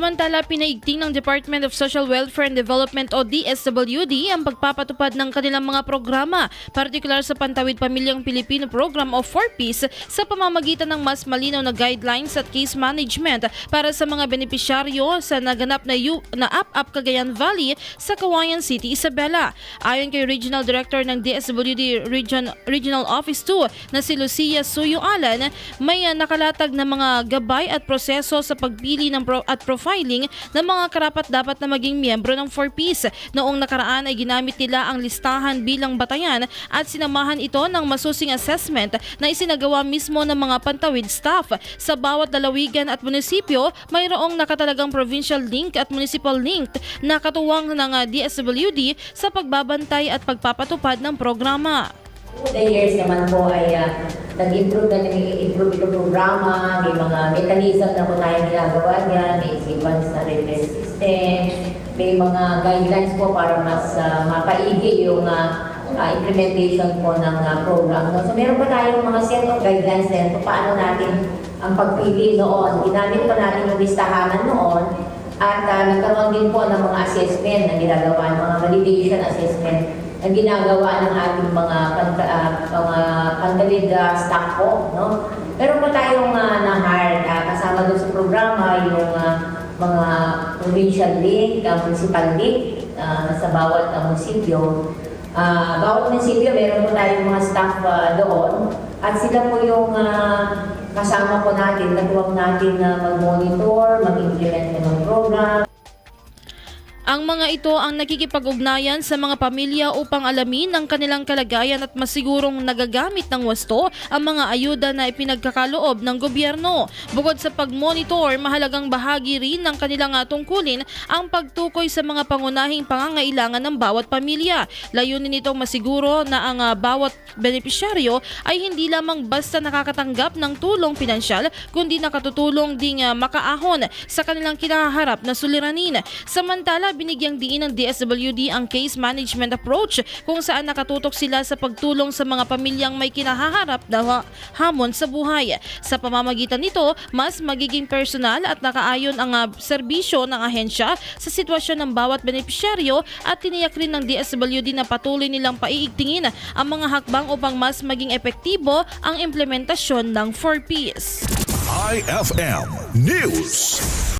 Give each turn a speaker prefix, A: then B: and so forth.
A: Samantala, pinaigting ng Department of Social Welfare and Development o DSWD ang pagpapatupad ng kanilang mga programa, partikular sa Pantawid Pamilyang Pilipino Program o 4Ps sa pamamagitan ng mas malinaw na guidelines at case management para sa mga benepisyaryo sa naganap na, U- na Up-Up Cagayan Valley sa Kawayan City, Isabela. Ayon kay Regional Director ng DSWD Region, Regional Office 2 na si Lucia Suyo Alan, may nakalatag na mga gabay at proseso sa pagpili ng pro- at profiling ng mga karapat-dapat na maging miyembro ng 4Ps. Noong nakaraan ay ginamit nila ang listahan bilang batayan at sinamahan ito ng masusing assessment na isinagawa mismo ng mga pantawid staff. Sa bawat lalawigan at munisipyo, mayroong nakatalagang provincial link at municipal link na katuwang ng DSWD sa pagbabantay at pagpapatupad ng programa.
B: The years naman po ay uh, nag-improve na nag-improve itong programa, may mga mechanism na tayong ginagawa niyan, may advance na redress system, may mga guidelines po para mas uh, mapaigi yung uh, uh, implementation po ng uh, program. No? So meron pa tayong mga set of guidelines din kung paano natin ang pagpili noon. Ginamit pa natin yung listahanan noon at uh, nagkaroon din po ng mga assessment na ginagawa, mga validation assessment na ginagawa ng ating mga panta, pantalid ah, staff po, no? Pero pa tayong uh, na-hire, ah, kasama doon sa programa yung ah, mga provincial link, uh, municipal link ah, sa bawat ah, munisipyo. Ah, bawat munisipyo, meron po tayong mga staff ah, doon at sila po yung ah, kasama po natin, nagawag natin na mag-monitor, mag-implement ng program,
A: Ang mga ito ang nakikipag-ugnayan sa mga pamilya upang alamin ang kanilang kalagayan at masigurong nagagamit ng wasto ang mga ayuda na ipinagkakaloob ng gobyerno. Bukod sa pag-monitor, mahalagang bahagi rin ng kanilang ah, tungkulin ang pagtukoy sa mga pangunahing pangangailangan ng bawat pamilya. Layunin nitong masiguro na ang ah, bawat benepisyaryo ay hindi lamang basta nakakatanggap ng tulong pinansyal kundi nakatutulong ding ah, makaahon sa kanilang kinaharap na suliranin. Samantala, binigyang diin ng DSWD ang case management approach kung saan nakatutok sila sa pagtulong sa mga pamilyang may kinahaharap na ha- hamon sa buhay. Sa pamamagitan nito, mas magiging personal at nakaayon ang ah, serbisyo ng ahensya sa sitwasyon ng bawat benepisyaryo at tiniyak rin ng DSWD na patuloy nilang paiigtingin ang mga hakbang upang mas maging epektibo ang implementasyon ng 4Ps.
C: IFM News.